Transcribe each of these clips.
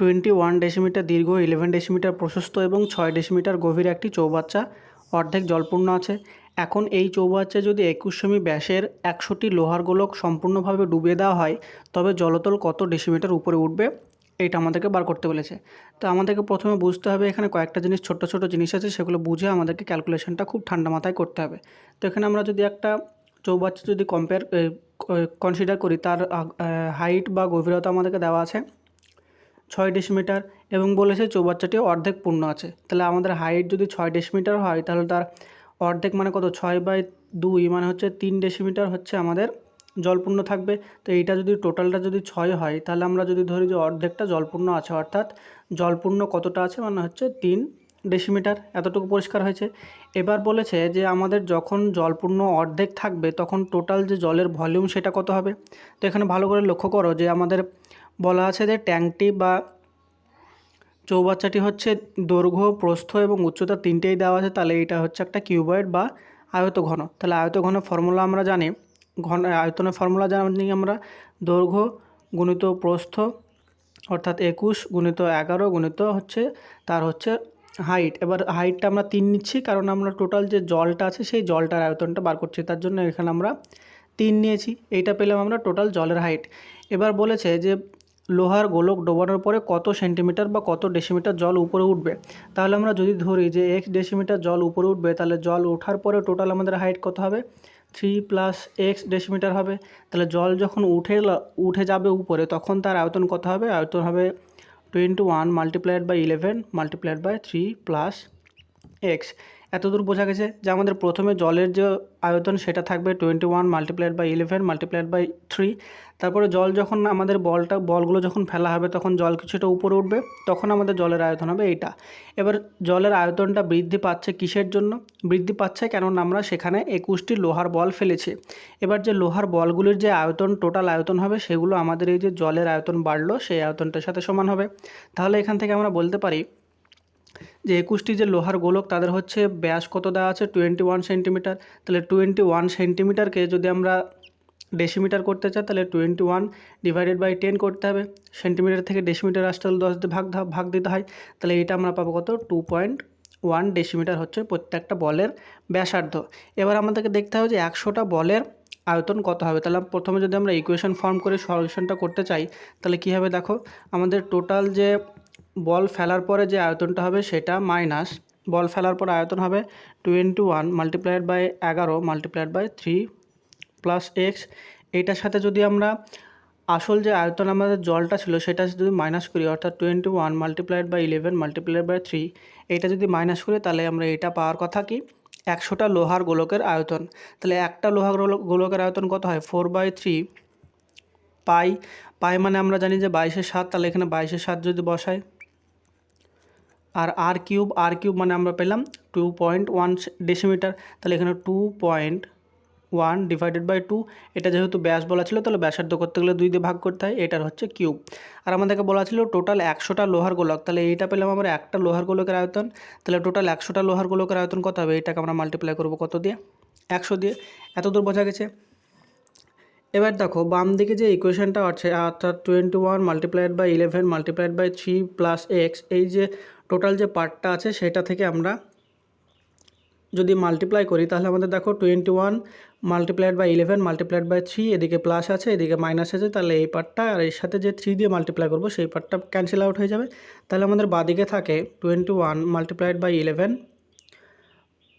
Twenty one decimetre দীর্ঘ, eleven decimetre প্রশস্ত এবং ছয় ডেসিমিটার গভীর একটি চৌবাচ্চা। অর্ধেক জলপূর্ণ আছে। এখন এই চৌবাচ্চায় যদি একুশ সেমি ব্যাসের একশোটি লোহার গোলক সম্পূর্ণভাবে ডুবিয়ে দেওয়া হয়, তবে জলতল কত ডেসিমিটার উপরে উঠবে এইটা আমাদেরকে বার করতে বলেছে। তো আমাদেরকে প্রথমে বুঝতে হবে, এখানে কয়েকটা জিনিস ছোট ছোট জিনিস আছে, সেগুলো বুঝে আমাদেরকে ক্যালকুলেশনটা খুব ঠান্ডা মাথায় করতে হবে। তো এখানে আমরা যদি একটা চৌবাচ্চা যদি কম্পেয়ার কনসিডার করি, তার হাইট বা গভীরতা আমাদেরকে দেওয়া আছে। ছয় ডেসিমিটার এবং বলেছে চৌবাচ্চাটি অর্ধেক পূর্ণ আছে। তাহলে আমাদের হাইট যদি ছয় ডেসিমিটার হয়, তাহলে তার অর্ধেক মানে কত? ছয় বাই দুই মানে হচ্ছে তিন ডেসিমিটার হচ্ছে আমাদের জলপূর্ণ থাকবে। তো এইটা যদি টোটালটা যদি ছয় হয়, তাহলে আমরা যদি ধরি যে অর্ধেকটা জলপূর্ণ আছে, অর্থাৎ জলপূর্ণ কতটা আছে মানে হচ্ছে তিন ডেসিমিটার এতটুকু পরিষ্কার হয়েছে। এবার বলেছে যে আমাদের যখন জলপূর্ণ অর্ধেক থাকবে, তখন টোটাল যে জলের ভলিউম সেটা কত হবে? তো এখানে ভালো করে লক্ষ্য করো যে আমাদের বলা আছে যে ট্যাঙ্কটি বা চৌবাচ্চাটি হচ্ছে দৈর্ঘ্য, প্রস্থ এবং উচ্চতা তিনটেই দেওয়া আছে। তাহলে এটা হচ্ছে একটা কিউবয়েড বা আয়ত ঘন তাহলে আয়ত ঘন ফর্মুলা আমরা জানি। ঘন, আয়তনের ফর্মুলা জানি আমরা? দৈর্ঘ্য গুণিত প্রস্থ, অর্থাৎ একুশ গুণিত এগারো গুণিত হচ্ছে, তার হচ্ছে হাইট। এবার হাইটটা আমরা তিন নিচ্ছি, কারণ আমরা টোটাল যে জলটা আছে, সেই জলটার আয়তনটা বার করছি। তার জন্য এখানে আমরা তিন নিয়েছি। এইটা পেলাম আমরা টোটাল জলের হাইট। এবার বলেছে যে লোহার গোলক ডোবানোর পরে কত সেন্টিমিটার বা কত ডেসিমিটার জল উপরে উঠবে? তাহলে আমরা যদি ধরি যে এক্স ডেসিমিটার জল উপরে উঠবে, তাহলে জল ওঠার পরে টোটাল আমাদের হাইট কত হবে? থ্রি প্লাস এক্স ডেসিমিটার হবে। তাহলে জল যখন উঠে উঠে যাবে উপরে, তখন তার আয়তন কত হবে? আয়তন হবে twenty one multiplied by eleven multiplied by three plus X এতদূর বোঝা গেছে যে আমাদের প্রথমে জলের যে আয়তন সেটা থাকবে twenty one multiplied by eleven multiplied by three তারপরে জল যখন আমাদের বলটা, বলগুলো যখন ফেলা হবে, তখন জল কিছুটা উপরে উঠবে, তখন আমাদের জলের আয়তন হবে এইটা। এবার জলের আয়তনটা বৃদ্ধি পাচ্ছে কিসের জন্য? বৃদ্ধি পাচ্ছে কেননা আমরা সেখানে একুশটি লোহার বল ফেলেছি। এবার যে লোহার বলগুলির যে আয়তন টোটাল আয়তন হবে, সেগুলো আমাদের এই যে জলের আয়তন বাড়লো, সেই আয়তনটার সাথে সমান হবে। তাহলে এখান থেকে আমরা বলতে পারি যে একুশটি যে লোহার গোলক তাদের হচ্ছে ব্যাস কত দেওয়া আছে? টোয়েন্টি ওয়ান সেন্টিমিটার তাহলে টোয়েন্টি ওয়ান সেন্টিমিটারকে যদি আমরা ডেসিমিটার করতে চাই, তাহলে twenty one divided by ten করতে হবে। সেন্টিমিটার থেকে ডেসিমিটার আসতে হলে দশ ভাগ ভাগ দিতে হয়। তাহলে এটা আমরা পাবো কত? টু পয়েন্ট ওয়ান ডেসিমিটার হচ্ছে প্রত্যেকটা বলের ব্যাসার্ধ। এবার আমাদেরকে দেখতে হবে যে একশোটা বলের আয়তন কত হবে। তাহলে প্রথমে যদি আমরা ইকুয়েশন ফর্ম করে সলিউশনটা করতে চাই, তাহলে কী হবে দেখো? আমাদের টোটাল যে বল ফেলার পরে যে আয়তনটা হবে সেটা মাইনাস বল ফেলার পর আয়তন হবে টোয়েন্টি ওয়ান মাল্টিপ্লাইড বাই এগারো multiplied by three plus X এইটার সাথে যদি আমরা আসল যে আয়তন আমাদের জলটা ছিল সেটা যদি মাইনাস করি, অর্থাৎ twenty one multiplied by eleven multiplied by three এইটা যদি মাইনাস করি তাহলে আমরা এটা পাওয়ার কথা কি? একশোটা লোহার গোলকের আয়তন। তাহলে একটা লোহার গোলকের আয়তন কত হয়? Four by three pi pi মানে আমরা জানি যে বাইশের সাত, তাহলে এখানে বাইশের সাত যদি বসাই আর আর কিউব আর কিউব মানে আমরা পেলাম টু পয়েন্ট ওয়ান ডেসিমিটার তাহলে এখানে two point one divided by two এটা যেহেতু ব্যাস বলা ছিল, তাহলে ব্যাসার্ধ করতে গেলে দুই দিয়ে ভাগ করতে হয়, এটার হচ্ছে কিউব আর আমাদেরকে বলা ছিল টোটাল একশোটা লোহার গোলক, তাহলে এইটা পেলাম আমরা একটা লোহার গোলকের আয়তন, তাহলে টোটাল একশোটা লোহার গোলকের আয়তন কত হবে? এটাকে আমরা মাল্টিপ্লাই করব কত দিয়ে? একশো দিয়ে। এত দূর বোঝা গেছে? এবার দেখো, বাম দিকে যে ইকুয়েশনটা আছে, অর্থাৎ twenty one multiplied by eleven multiplied by three plus X এই যে টোটাল যে পার্টটা আছে, সেটা থেকে আমরা যদি মাল্টিপ্লাই করি, তাহলে আমাদের দেখো twenty one multiplied by eleven multiplied by three এদিকে প্লাস আছে, এদিকে মাইনাস আছে, তাহলে এই পার্টটা আর এর সাথে যে থ্রি দিয়ে মাল্টিপ্লাই করব, সেই পার্টটা ক্যান্সেল আউট হয়ে যাবে। তাহলে আমাদের বাদিকে থাকে twenty one multiplied by eleven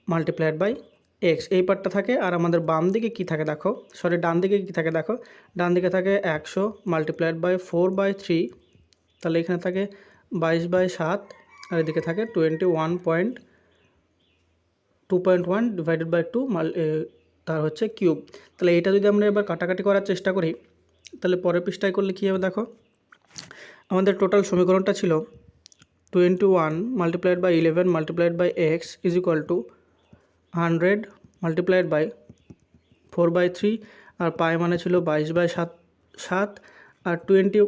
multiplied by X এই পার্টটা থাকে, আর আমাদের বাম দিকে কী থাকে দেখো? সরি ডান দিকে কী থাকে দেখো? ডান দিকে থাকে একশো multiplied by four by three তাহলে এখানে থাকে বাইশ বাই সাত, আর এদিকে থাকে twenty one point two point one divided by two মাল তার হচ্ছে কিউব তাহলে এটা যদি আমরা এবার কাটাকাটি করার চেষ্টা করি, তাহলে পরের পৃষ্ঠায় করলে কী হবে দেখো? আমাদের টোটাল সমীকরণটা ছিল twenty one multiplied by eleven multiplied by X is equal to hundred multiplied by four by three R pi মানে ছিল বাইশ বাই সাত সাত আর টোয়েন্টি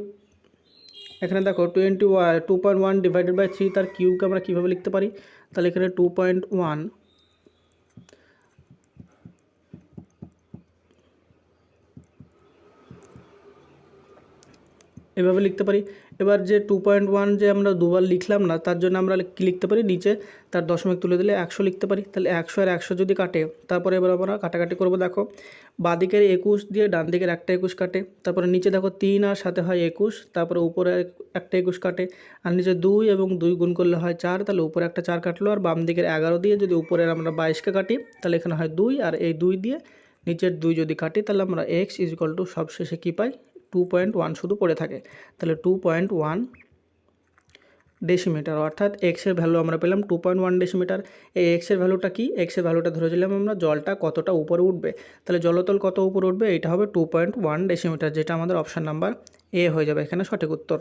এখানে দেখো twenty two point one divided by three তার কিউবকে আমরা কীভাবে লিখতে পারি? তাহলে এখানে টু পয়েন্ট ওয়ান এভাবে লিখতে পারি। এবার যে টু পয়েন্ট ওয়ান যে আমরা দুবার লিখলাম না, তার জন্য আমরা কী লিখতে পারি? নিচে তার দশমিক তুলে দিলে একশো লিখতে পারি। তাহলে একশো আর একশো যদি কাটে, তারপরে এবার আমরা কাটাকাটি করব। দেখো, বাদিকের একুশ দিয়ে ডান দিকের একটা একুশ কাটে, তারপরে নিচে দেখো তিন আর সাথে হয় একুশ, তারপরে উপরে একটা একুশ কাটে, আর নিচে দুই এবং দুই গুণ করলে হয় চার, তাহলে উপরে একটা চার কাটলো, আর বাম দিকের এগারো দিয়ে যদি উপরের আমরা বাইশকে কাটি, তাহলে এখানে হয় দুই, আর এই দুই দিয়ে নিচের দুই যদি কাটি, তাহলে আমরা এক্স ইজ টু সবশেষে কী পাই? টু পয়েন্ট ওয়ান শুধু পড়ে থাকে। তাহলে টু পয়েন্ট ওয়ান ডেসিমিটার অর্থাৎ এক্সের ভ্যালু আমরা পেলাম টু পয়েন্ট ওয়ান ডেসিমিটার এই এক্সের ভ্যালুটা কি? এক্সের ভ্যালুটা ধরেছিলাম আমরা জলটা কতটা উপরে উঠবে। তাহলে জলতল কত উপরে উঠবে? এটা হবে টু পয়েন্ট ওয়ান ডেসিমিটার যেটা আমাদের অপশান নাম্বার এ হয়ে যাবে এখানে সঠিক উত্তর।